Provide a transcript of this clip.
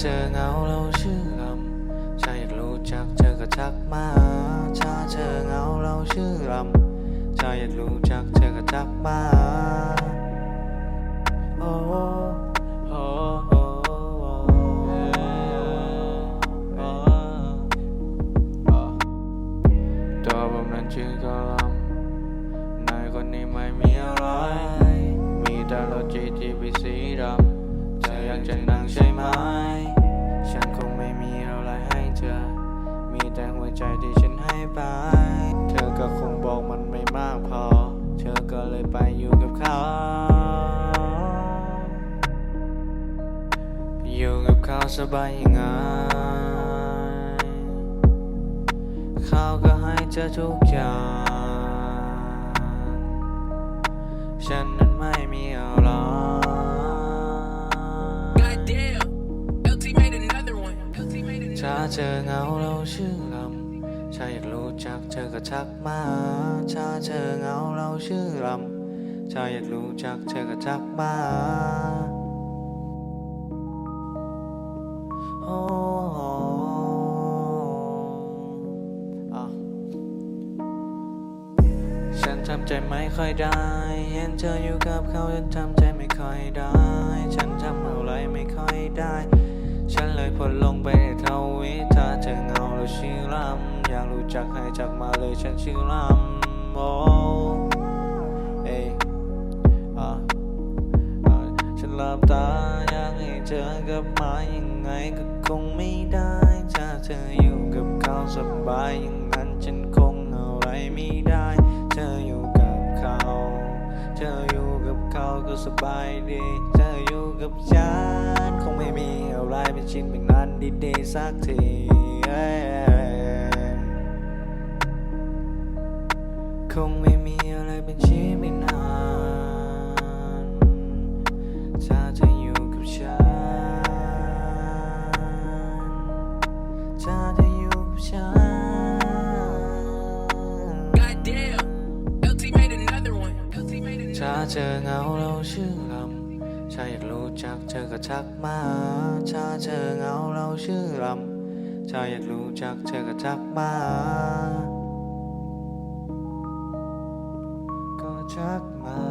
เจอเงาเราชื่อลำชาอยากรู้จักเธอก็ทักมาชาเจอเงาเราชื่อลำชาอยากรู้จักเธอก็ทักมาโอ้โอ้โอ้โอ้โอ้โอ้ตัวผมนั้นชื่อกะลำนายคนนี้ไม่มีอะไร มีแต่รถ GTB สีดำเธออยากจะนั่งใช่ไหม พอ เธอก็เลยไปอยู่กับเขา อยู่กับเขาสบายยังไงเขาก็ให้เธอทุกอย่าง ฉันนั้นไม่มีอะไร Goddamn, LT made another one. LT made another ถ้าเจอเหงาเราชื่อลำ ถ้าอยากรู้จักเธอก็ทักมาถ้าเจอเหงาเราชื่อลำถ้าอยากรู้จักเธอก็ทักมาโอ้อะฉันทำใจไม่ค่อยได้ เห็นเธออยู่กับเขาฉันทำใจไม่ค่อยได้ ฉันทำอะไรไม่ค่อยได้ ฉันชื่อลำโอ้เออฉันหลับตาอยากให้เธอกลับมายังไงก็คงไม่ได้ถ้าเธออยู่กับเขาสบายอย่างนั้นฉันคงอะไรไม่ได้ เธออยู่กับเขา เธออยู่กับเขาก็สบายดีเธออยู่กับฉันคงไม่มีอะไรเป็นชิ้นเป็นนั้นดีๆสักทีเคงไม่มีอะไรเป็นชิ้นเป็นนั้นถ้าเธออยู่กับฉันถ้าเธออยู่กับฉัน Goddamn, LT made another one. LT made another ถ้าเจอเหงาเราชื่อลำถ้าอยากรู้จักเธอก็ทักมา ถ้าเจอเหงาเราชื่อลำถ้าอยากรู้จักเธอก็ทักมา ก็ทักมา